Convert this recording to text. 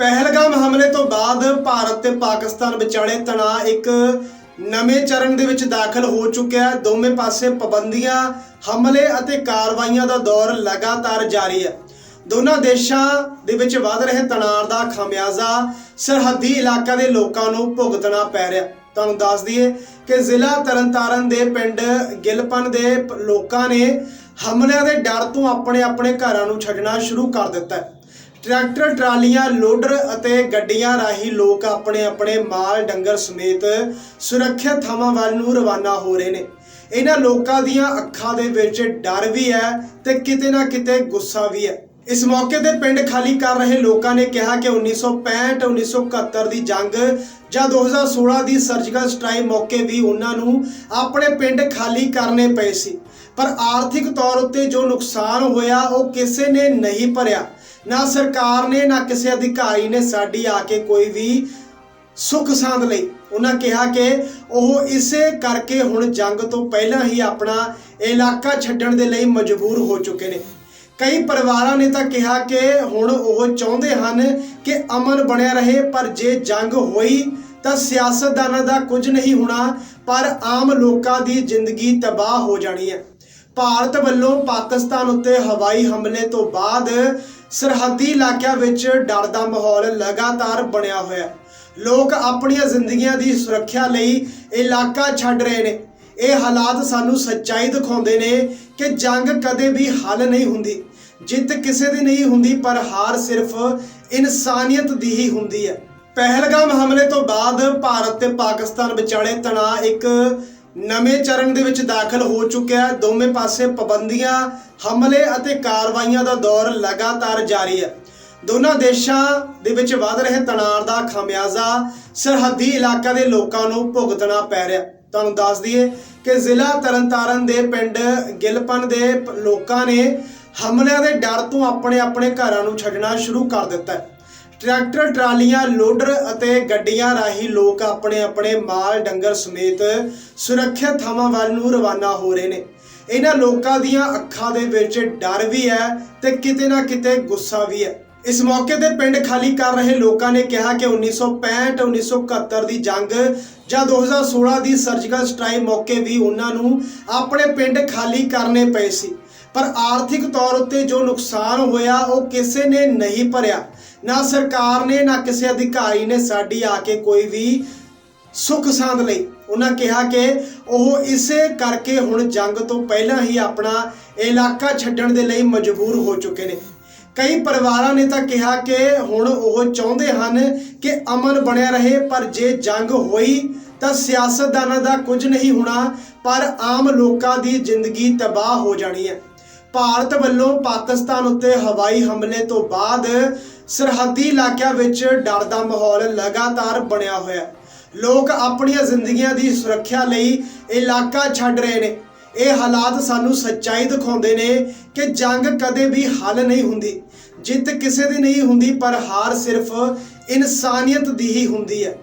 ਪਹਿਲਗਾਮ ਹਮਲੇ ਤੋਂ ਬਾਅਦ ਭਾਰਤ ਤੇ ਪਾਕਿਸਤਾਨ ਵਿਚਾਲੇ ਤਣਾਅ ਇੱਕ ਨਵੇਂ ਚਰਨ ਦੇ ਵਿੱਚ ਦਾਖਲ ਹੋ ਚੁੱਕਿਆ ਹੈ। ਦੋਵੇਂ ਪਾਸੇ ਪਾਬੰਦੀਆਂ, ਹਮਲੇ ਅਤੇ ਕਾਰਵਾਈਆਂ ਦਾ ਦੌਰ ਲਗਾਤਾਰ ਜਾਰੀ ਹੈ। ਦੋਨਾਂ ਦੇਸ਼ਾਂ ਦੇ ਵਿੱਚ ਵੱਧ ਰਹੇ ਤਣਾਅ ਦਾ ਖਾਮਿਆਜ਼ਾ ਸਰਹੱਦੀ ਇਲਾਕਾ ਦੇ ਲੋਕਾਂ ਨੂੰ ਭੁਗਤਣਾ ਪੈ ਰਿਹਾ ਤੁਹਾਨੂੰ ਦੱਸ ਦਈਏ ਕਿ ਜ਼ਿਲ੍ਹਾ ਤਰਨਤਾਰਨ ਦੇ ਪਿੰਡ ਗਿਲਪਨ ਦੇ ਲੋਕਾਂ ਨੇ ਹਮਲਿਆਂ ਦੇ ਡਰ ਤੋਂ ਆਪਣੇ ਆਪਣੇ ਘਰਾਂ ਨੂੰ ਛੱਡਣਾ ਸ਼ੁਰੂ ਕਰ ਦਿੱਤਾ ਹੈ। ਟਰੈਕਟਰ, ਟਰਾਲੀਆਂ, ਲੋਡਰ ਅਤੇ ਗੱਡੀਆਂ ਰਾਹੀਂ ਲੋਕ ਆਪਣੇ ਆਪਣੇ ਮਾਲ, ਡੰਗਰ ਸਮੇਤ ਸੁਰੱਖਿਅਤ ਥਾਵਾਂ ਵੱਲ ਨੂੰ ਰਵਾਨਾ ਹੋ ਰਹੇ ਨੇ। ਇਹਨਾਂ ਲੋਕਾਂ ਦੀਆਂ ਅੱਖਾਂ ਦੇ ਵਿੱਚ ਡਰ ਵੀ ਹੈ ਤੇ ਕਿਤੇ ਨਾ ਕਿਤੇ ਗੁੱਸਾ ਵੀ ਹੈ। ਇਸ ਮੌਕੇ ਤੇ ਪਿੰਡ ਖਾਲੀ ਕਰ ਰਹੇ ਲੋਕਾਂ ਨੇ ਕਿਹਾ ਕਿ 1965 1971 ਦੀ ਜੰਗ ਜਾਂ 2016 ਦੀ ਸਰਜੀਕਲ ਸਟ੍ਰਾਈਕ ਮੌਕੇ ਵੀ ਉਹਨਾਂ ਨੂੰ ਆਪਣੇ ਪਿੰਡ ਖਾਲੀ ਕਰਨੇ ਪਏ ਸੀ। ਪਰ ਆਰਥਿਕ ਤੌਰ ਉੱਤੇ ਜੋ ਨੁਕਸਾਨ ਹੋਇਆ ਉਹ ਕਿਸੇ ਨੇ ਨਹੀਂ ਭਰਿਆ। ਨਾ ਸਰਕਾਰ ਨੇ, ਨਾ ਕਿਸੇ ਅਧਿਕਾਰੀ ਨੇ ਸਾਡੀ ਆ ਕੇ ਕੋਈ ਵੀ ਸੁੱਖ ਸਾਂਦ ਲਈ। ਉਹਨਾਂ ਕਿਹਾ ਕਿ ਉਹ ਇਸੇ ਕਰਕੇ ਹੁਣ ਜੰਗ ਤੋਂ ਪਹਿਲਾਂ ਹੀ ਆਪਣਾ ਇਲਾਕਾ ਛੱਡਣ ਦੇ ਲਈ ਮਜਬੂਰ ਹੋ ਚੁੱਕੇ ਨੇ। ਕਈ ਪਰਿਵਾਰਾਂ ਨੇ ਤਾਂ ਕਿਹਾ ਕਿ ਹੁਣ ਉਹ ਚਾਹੁੰਦੇ ਹਨ ਕਿ ਅਮਨ ਬਣਿਆ ਰਹੇ, ਪਰ ਜੇ ਜੰਗ ਹੋਈ ਤਾਂ ਸਿਆਸਤਦਾਨਾਂ ਦਾ ਕੁਝ ਨਹੀਂ ਹੋਣਾ, ਪਰ ਆਮ ਲੋਕਾਂ ਦੀ ਜ਼ਿੰਦਗੀ ਤਬਾਹ ਹੋ ਜਾਣੀ ਹੈ। ਭਾਰਤ ਵੱਲੋਂ ਪਾਕਿਸਤਾਨ ਉੱਤੇ ਹਵਾਈ ਹਮਲੇ ਤੋਂ ਬਾਅਦ ਸਰਹੱਦੀ ਇਲਾਕਿਆਂ ਵਿੱਚ ਡਰ ਦਾ ਮਾਹੌਲ ਲਗਾਤਾਰ ਬਣਿਆ ਹੋਇਆ। ਹੈ ਲੋਕ ਆਪਣੀਆਂ ਜ਼ਿੰਦਗੀਆਂ ਦੀ ਸੁਰੱਖਿਆ ਲਈ ਇਲਾਕਾ ਛੱਡ ਰਹੇ ਨੇ। ਇਹ ਹਾਲਾਤ ਸਾਨੂੰ ਸੱਚਾਈ ਦਿਖਾਉਂਦੇ ਨੇ ਕਿ ਜੰਗ ਕਦੇ ਵੀ ਹੱਲ ਨਹੀਂ ਹੁੰਦੀ। ਜਿੱਤ ਕਿਸੇ ਦੀ ਨਹੀਂ ਹੁੰਦੀ, ਪਰ ਹਾਰ ਸਿਰਫ ਇਨਸਾਨੀਅਤ ਦੀ ਹੀ ਹੁੰਦੀ ਹੈ। ਪਹਿਲਗਾਮ ਹਮਲੇ ਤੋਂ ਬਾਅਦ ਭਾਰਤ ਤੇ ਪਾਕਿਸਤਾਨ ਵਿਚਾਲੇ ਤਣਾਅ ਇੱਕ ਨਵੇਂ ਚਰਨ ਦੇ ਵਿੱਚ ਦਾਖਲ ਹੋ ਚੁੱਕਿਆ ਹੈ। ਦੋਵੇਂ ਪਾਸੇ ਪਾਬੰਦੀਆਂ, ਹਮਲੇ ਅਤੇ ਕਾਰਵਾਈਆਂ ਦਾ ਦੌਰ ਲਗਾਤਾਰ ਜਾਰੀ ਹੈ। ਦੋਨਾਂ ਦੇਸ਼ਾਂ ਦੇ ਵਿੱਚ ਵੱਧ ਰਹੇ ਤਣਾਅ ਦਾ ਖਾਮਿਆਜ਼ਾ ਸਰਹੱਦੀ ਇਲਾਕਾ ਦੇ ਲੋਕਾਂ ਨੂੰ ਭੁਗਤਣਾ ਪੈ ਰਿਹਾ ਤੁਹਾਨੂੰ ਦੱਸ ਦਈਏ ਕਿ ਜ਼ਿਲ੍ਹਾ ਤਰਨਤਾਰਨ ਦੇ ਪਿੰਡ ਗਿਲਪਨ ਦੇ ਲੋਕਾਂ ਨੇ ਹਮਲਿਆਂ ਦੇ ਡਰ ਤੋਂ ਆਪਣੇ ਆਪਣੇ ਘਰਾਂ ਨੂੰ ਛੱਡਣਾ ਸ਼ੁਰੂ ਕਰ ਦਿੱਤਾ ਹੈ। ਟਰੈਕਟਰ, ਟਰਾਲੀਆਂ, ਲੋਡਰ ਅਤੇ ਗੱਡੀਆਂ ਰਾਹੀਂ ਲੋਕ ਆਪਣੇ ਆਪਣੇ ਮਾਲ, ਡੰਗਰ ਸਮੇਤ ਸੁਰੱਖਿਅਤ ਥਾਵਾਂ ਵੱਲ ਨੂੰ ਰਵਾਨਾ ਹੋ ਰਹੇ ਨੇ। ਇਹਨਾਂ ਲੋਕਾਂ ਦੀਆਂ ਅੱਖਾਂ ਦੇ ਵਿੱਚ ਡਰ ਵੀ ਹੈ ਤੇ ਕਿਤੇ ਨਾ ਕਿਤੇ ਗੁੱਸਾ ਵੀ ਹੈ। ਇਸ ਮੌਕੇ ਤੇ ਪਿੰਡ ਖਾਲੀ ਕਰ ਰਹੇ ਲੋਕਾਂ ਨੇ ਕਿਹਾ ਕਿ 1965 1971 ਦੀ ਜੰਗ ਜਾਂ 2016 ਦੀ ਸਰਜੀਕਲ ਸਟ੍ਰਾਈਕ ਮੌਕੇ ਵੀ ਉਹਨਾਂ ਨੂੰ ਆਪਣੇ ਪਿੰਡ ਖਾਲੀ ਕਰਨੇ ਪਏ ਸੀ। ਪਰ ਆਰਥਿਕ ਤੌਰ ਉੱਤੇ ਜੋ ਨੁਕਸਾਨ ਹੋਇਆ, ਉਹ ਕਿਸੇ ਨੇ ਨਹੀਂ ਭਰਿਆ। ਨਾ ਸਰਕਾਰ ਨੇ, ਨਾ ਕਿਸੇ ਅਧਿਕਾਰੀ ਨੇ ਸਾਡੀ ਆ ਕੇ ਕੋਈ ਵੀ ਸੁੱਖ ਸਾਂਦ ਲਈ। ਉਹਨਾਂ ਕਿਹਾ ਕਿ ਉਹ ਇਸੇ ਕਰਕੇ ਹੁਣ ਜੰਗ ਤੋਂ ਪਹਿਲਾਂ ਹੀ ਆਪਣਾ ਇਲਾਕਾ ਛੱਡਣ ਦੇ ਲਈ ਮਜਬੂਰ ਹੋ ਚੁੱਕੇ ਨੇ। ਕਈ ਪਰਿਵਾਰਾਂ ਨੇ ਤਾਂ ਕਿਹਾ ਕਿ ਹੁਣ ਉਹ ਚਾਹੁੰਦੇ ਹਨ ਕਿ ਅਮਨ ਬਣਿਆ ਰਹੇ, ਪਰ ਜੇ ਜੰਗ ਹੋਈ ਤਾਂ ਸਿਆਸਤਦਾਨਾਂ ਦਾ ਕੁਝ ਨਹੀਂ ਹੋਣਾ, ਪਰ ਆਮ ਲੋਕਾਂ ਦੀ ਜ਼ਿੰਦਗੀ ਤਬਾਹ ਹੋ ਜਾਣੀ ਹੈ। ਭਾਰਤ ਵੱਲੋਂ ਪਾਕਿਸਤਾਨ ਉੱਤੇ ਹਵਾਈ ਹਮਲੇ ਤੋਂ ਬਾਅਦ ਸਰਹੱਦੀ ਇਲਾਕਿਆਂ ਵਿੱਚ ਡਰ ਦਾ ਮਾਹੌਲ ਲਗਾਤਾਰ ਬਣਿਆ ਹੋਇਆ। ਲੋਕ ਆਪਣੀਆਂ ਜ਼ਿੰਦਗੀਆਂ ਦੀ ਸੁਰੱਖਿਆ ਲਈ ਇਲਾਕਾ ਛੱਡ ਰਹੇ ਨੇ। ਇਹ ਹਾਲਾਤ ਸਾਨੂੰ ਸੱਚਾਈ ਦਿਖਾਉਂਦੇ ਨੇ ਕਿ ਜੰਗ ਕਦੇ ਵੀ ਹੱਲ ਨਹੀਂ ਹੁੰਦੀ। ਜਿੱਤ ਕਿਸੇ ਦੀ ਨਹੀਂ ਹੁੰਦੀ, ਪਰ ਹਾਰ ਸਿਰਫ ਇਨਸਾਨੀਅਤ ਦੀ ਹੀ ਹੁੰਦੀ ਹੈ।